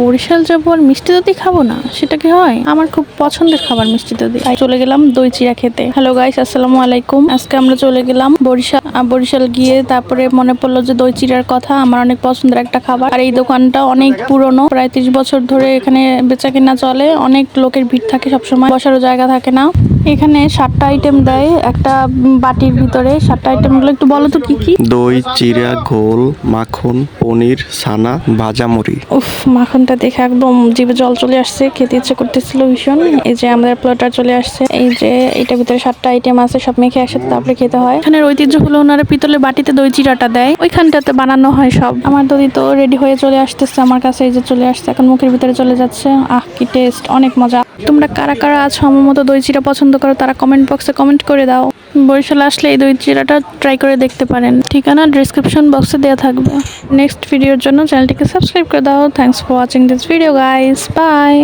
বরিশাল যাব আর মিষ্টি দধি খাব না? সেটা কি হয়? আমার খুব পছন্দের খাবার মিষ্টি দধি। তাই চলে গেলাম দই চিড়া খেতে। হ্যালো গাইস আসসালামু আলাইকুম। আজকে আমরা চলে গেলাম বরিশাল বরিশাল গিয়ে তারপরে মনে পড়ল যে দই চিড়ার কথা, আমার অনেক পছন্দের একটা খাবার। আর এই দোকানটা অনেক পুরনো, প্রায় ত্রিশ বছর ধরে এখানে বেচা কিনা চলে। অনেক লোকের ভিড় থাকে সবসময়, বসারও জায়গা থাকে না। এখানে সাতটা আইটেম দেয়। একটা বাটির ভিতরে সাতটা আইটেমগুলো একটু বলো তো কি কি? দই চিড়া ঘোল মাখন পনির ছানা ভাজা মুড়ি উফ মাখনটা দেখে একদম জিভে জল চলে আসছে খেতে ইচ্ছে করতেছিল ভীষণ। এই যে আমাদের প্লটার চলে আসছে। এই যে এটার ভিতরে সাতটা আইটেম আছে সব মেখে একসাথে তারপরে খেতে হয়। এখানে ঐতিহ্য হলো ওনারা পিতলের বাটিতে দই চিরাটা দেয়। ওইখানটাতে বানানো হয় সব। আমার দই তো রেডি হয়ে চলে আসতেছে আমার কাছে এই যে চলে আসছে এখন মুখের ভিতরে চলে যাচ্ছে। আহ কি টেস্ট অনেক মজা। তোমরা কারা কারা আছো আমার মতো দই চিরা পছন্দ করো, তারা কমেন্ট বক্সে কমেন্ট করে দাও। বরিশাল আসলে এই দুই চিরাটা ট্রাই করে দেখতে পারেন। ঠিকানা ডিসক্রিপশন বক্সে দেওয়া থাকবে। নেক্সট ভিডিওর জন্য চ্যানেলটিকে সাবস্ক্রাইব করে দাও। Thanks for watching this video guys bye